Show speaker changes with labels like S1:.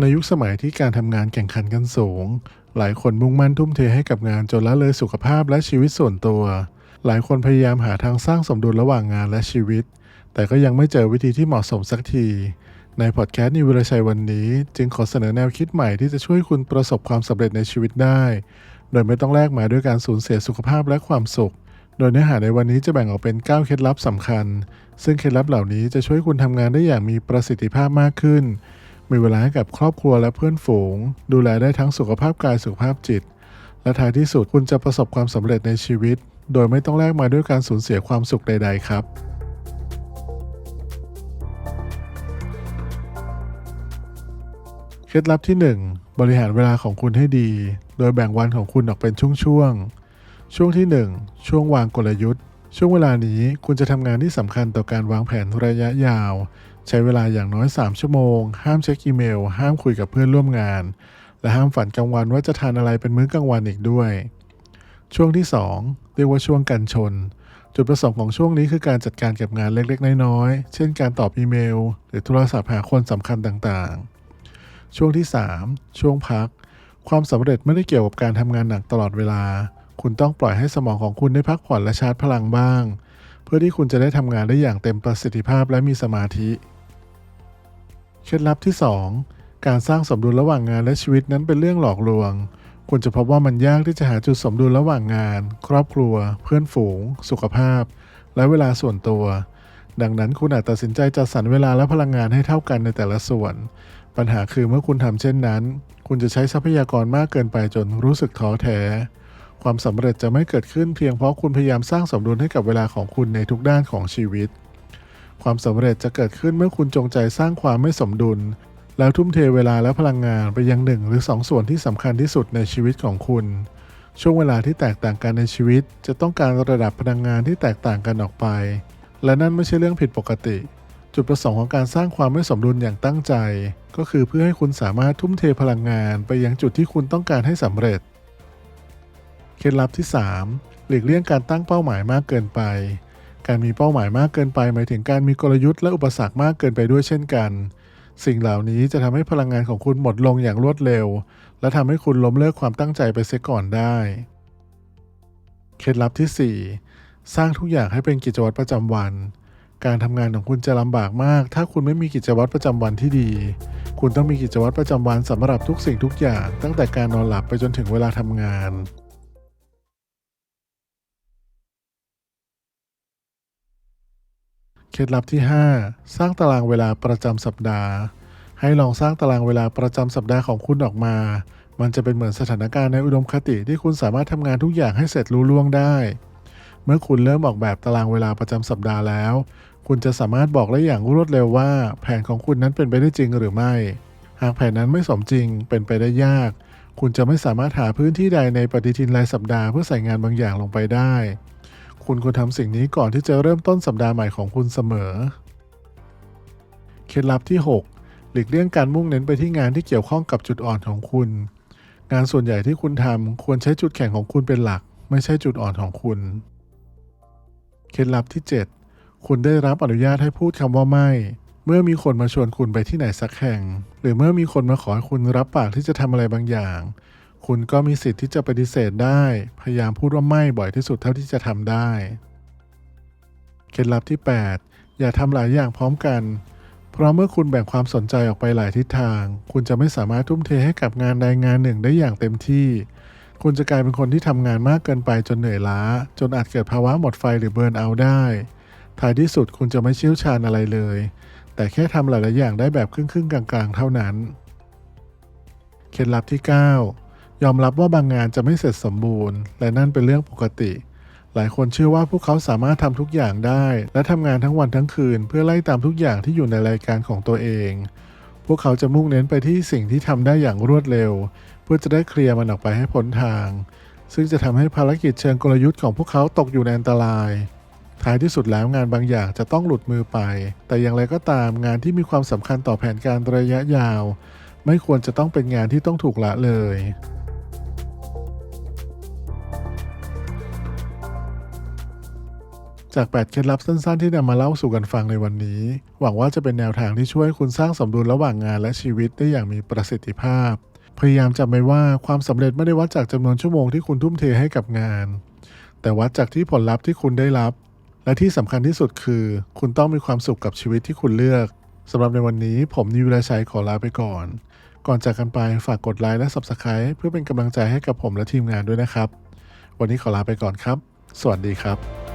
S1: ในยุคสมัยที่การทำงานแข่งขันกันสูง หลายคนมุ่งมั่นทุ่มเทให้กับงานจนละเลยสุขภาพและชีวิตส่วนตัว หลายคนพยายามหาทางสร้างสมดุลระหว่างงานและชีวิต แต่ก็ยังไม่เจอวิธีที่เหมาะสมสักที ในพอดแคสต์นิวรชัยวันนี้ จึงขอเสนอแนวคิดใหม่ที่จะช่วยคุณประสบความสำเร็จในชีวิตได้ โดยไม่ต้องแลกมาด้วยการสูญเสียสุขภาพและความสุข โดยเนื้อหาในวันนี้จะแบ่งออกเป็น 9 เคล็ดลับสำคัญ ซึ่งเคล็ดลับเหล่านี้จะช่วยคุณทำงานได้อย่างมีประสิทธิภาพมากขึ้น มีเวลาให้กับครอบครัวและเพื่อนฝูง ดูแลได้ทั้งสุขภาพกายสุขภาพจิต และท้ายที่สุดคุณจะประสบความสำเร็จในชีวิต โดยไม่ต้องแลกมาด้วยการสูญเสียความสุขใด ๆ ครับเคล็ดลับที่ 1 บริหารเวลาของคุณให้ดี โดยแบ่งวันของคุณออกเป็นช่วงๆ ช่วงที่ 1 ช่วงวางกลยุทธ์ ช่วงเวลานี้คุณจะทำงานที่สำคัญต่อการวางแผนระยะยาว ใช้เวลาอย่างน้อย 3 ชั่วโมง ห้ามเช็คอีเมล ห้ามคุยกับเพื่อนร่วมงาน และห้ามฝันกลางวันว่าจะทานอะไรเป็นมื้อกลางวันอีกด้วย ช่วงที่ 2 เรียกว่าช่วงกันชน จุดประสงค์ของช่วงนี้คือการจัดการกับงานเล็กๆ น้อยๆ เช่นการตอบอีเมล หรือโทรศัพท์หาคนสำคัญต่างๆ ช่วงที่ 3 ช่วงพัก ความสำเร็จไม่ได้เกี่ยวกับการทำงานหนักตลอดเวลา คุณต้องปล่อยให้สมองของคุณได้พักผ่อนและชาร์จพลังบ้าง เพื่อที่คุณจะได้ทำงานได้อย่างเต็มประสิทธิภาพและมีสมาธิ เคล็ดลับที่ 2 การสร้างสมดุลระหว่างงานและชีวิตนั้นเป็นเรื่องหลอกลวง คุณจะพบว่ามันยากที่จะหาจุดสมดุลระหว่างงาน ครอบครัว เพื่อนฝูง สุขภาพ และเวลาส่วนตัว ดังนั้นคุณอาจตัดสินใจจัดสรรเวลาและพลังงานให้เท่ากันในแต่ละส่วน ปัญหาคือเมื่อคุณทำเช่นนั้น คุณจะใช้ทรัพยากรมากเกินไปจนรู้สึกท้อแท้ ความสำเร็จจะไม่เกิดขึ้นเพียงเพราะคุณพยายามสร้างสมดุลให้กับเวลาของคุณในทุกด้านของชีวิต ความสำเร็จจะเกิดขึ้นเมื่อคุณจงใจสร้างความไม่สมดุล แล้วทุ่มเทเวลาและพลังงานไปยังหนึ่งหรือสองส่วนที่สำคัญที่สุดในชีวิตของคุณ ช่วงเวลาที่แตกต่างกันในชีวิต จะต้องการระดับพลังงานที่แตกต่างกันออกไป และนั่นไม่ใช่เรื่องผิดปกติ จุดประสงค์ของการสร้างความไม่สมดุลอย่างตั้งใจ ก็คือเพื่อให้คุณสามารถทุ่มเทพลังงานไปยังจุดที่คุณต้องการให้สำเร็จ เคล็ดลับที่ 3 หลีกเลี่ยงการตั้งเป้าหมายมากเกินไป การมีเป้าหมายมากเกินไป หมายถึงการมีกลยุทธ์และอุปสรรคมากเกินไปด้วยเช่นกัน สิ่งเหล่านี้จะทำให้พลังงานของคุณหมดลงอย่างรวดเร็ว และทำให้คุณล้มเลิกความตั้งใจไปเสียก่อนได้ เคล็ดลับที่ 4 สร้างทุกอย่างให้เป็นกิจวัตรประจำวัน การทำงานของคุณจะลำบากมาก ถ้าคุณไม่มีกิจวัตรประจำวันที่ดี คุณต้องมีกิจวัตรประจำวันสำหรับทุกสิ่งทุกอย่าง ตั้งแต่การนอนหลับไปจนถึงเวลาทำงาน เคล็ดลับที่ 5 สร้างตารางเวลาประจำสัปดาห์ ให้ลองสร้างตารางเวลาประจำสัปดาห์ของคุณออกมา มันจะเป็นเหมือนสถานการณ์ในอุดมคติที่คุณสามารถทำงานทุกอย่างให้เสร็จรู้ล่วงได้ เมื่อคุณเริ่มออกแบบตารางเวลาประจำสัปดาห์แล้ว คุณจะสามารถบอกได้อย่างรวดเร็วว่า แผนของคุณนั้นเป็นไปได้จริงหรือไม่ หากแผนนั้นไม่สมจริงเป็นไปได้ยาก คุณจะไม่สามารถหาพื้นที่ใดในปฏิทินรายสัปดาห์เพื่อใส่งานบางอย่างลงไปได้ คุณควรทำสิ่งนี้ก่อนที่จะเริ่มต้นสัปดาห์ใหม่ของคุณเสมอ เคล็ดลับที่ 6 หลีกเลี่ยงการมุ่งเน้นไปที่งานที่เกี่ยวข้องกับจุดอ่อนของคุณ งานส่วนใหญ่ที่คุณทำควรใช้จุดแข็งของคุณเป็นหลัก ไม่ใช่จุดอ่อนของคุณ เคล็ดลับที่ 7 คุณได้รับอนุญาตให้พูดคำว่าไม่เมื่อมีคนมาชวนคุณไปที่ไหนสักแห่ง หรือเมื่อมีคนมาขอให้คุณรับปากที่จะทำอะไรบางอย่าง คุณก็มีสิทธิ์ที่จะปฏิเสธได้ พยายามพูดว่าไม่บ่อยที่สุดเท่าที่จะทำได้ เคล็ดลับที่ 8 อย่าทำหลายอย่างพร้อมกัน เพราะเมื่อคุณแบ่งความสนใจออกไปหลายทิศทาง คุณจะไม่สามารถทุ่มเทให้กับงานใดงานหนึ่งได้อย่างเต็มที่ คุณจะกลายเป็นคนที่ทำงานมากเกินไปจนเหนื่อยล้า จนอาจเกิดภาวะหมดไฟหรือเบิร์นเอาได้ ท้ายที่สุดคุณจะไม่เชี่ยวชาญอะไรเลย แต่แค่ทำหลายๆอย่างได้แบบครึ่งๆกลาง ๆ เท่านั้น เคล็ดลับที่ 9 ยอมรับว่าบางงานจะไม่เสร็จสมบูรณ์ และนั่นเป็นเรื่องปกติ หลายคนเชื่อว่าพวกเขาสามารถทำทุกอย่างได้ และทำงานทั้งวันทั้งคืน เพื่อไล่ตามทุกอย่างที่อยู่ในรายการของตัวเอง พวกเขาจะมุ่งเน้นไปที่สิ่งที่ทำได้อย่างรวดเร็ว เพื่อจะได้เคลียร์มันออกไปให้พ้นทาง ซึ่งจะทำให้ภารกิจเชิงกลยุทธ์ของพวกเขาตกอยู่ในอันตราย ท้ายที่สุดแล้วงานบางอย่างจะต้องหลุดมือไป แต่อย่างไรก็ตามงานที่มีความสำคัญต่อแผนการระยะยาว ไม่ควรจะต้องเป็นงานที่ต้องถูกละเลย จาก 8 เคล็ดลับสั้นๆ ที่นำมาเล่าสู่กันฟังในวันนี้ หวังว่าจะเป็นแนวทางที่ช่วยคุณสร้างสมดุลระหว่างงานและชีวิตได้อย่างมีประสิทธิภาพ พยายามจำไว้ว่าความสำเร็จไม่ได้วัดจากจำนวนชั่วโมงที่คุณทุ่มเทให้กับงาน แต่วัดจากที่ผลลัพธ์ที่คุณได้รับ และที่สำคัญที่สุดคือ คุณต้องมีความสุขกับชีวิตที่คุณเลือกสำหรับในวันนี้ผมนิวราชัยขอลาไปก่อน ก่อนจากกันไปฝากกดไลค์และ Subscribe เพื่อเป็นกำลังใจให้กับผมและทีมงานด้วยนะครับ วันนี้ขอลาไปก่อนครับ สวัสดีครับ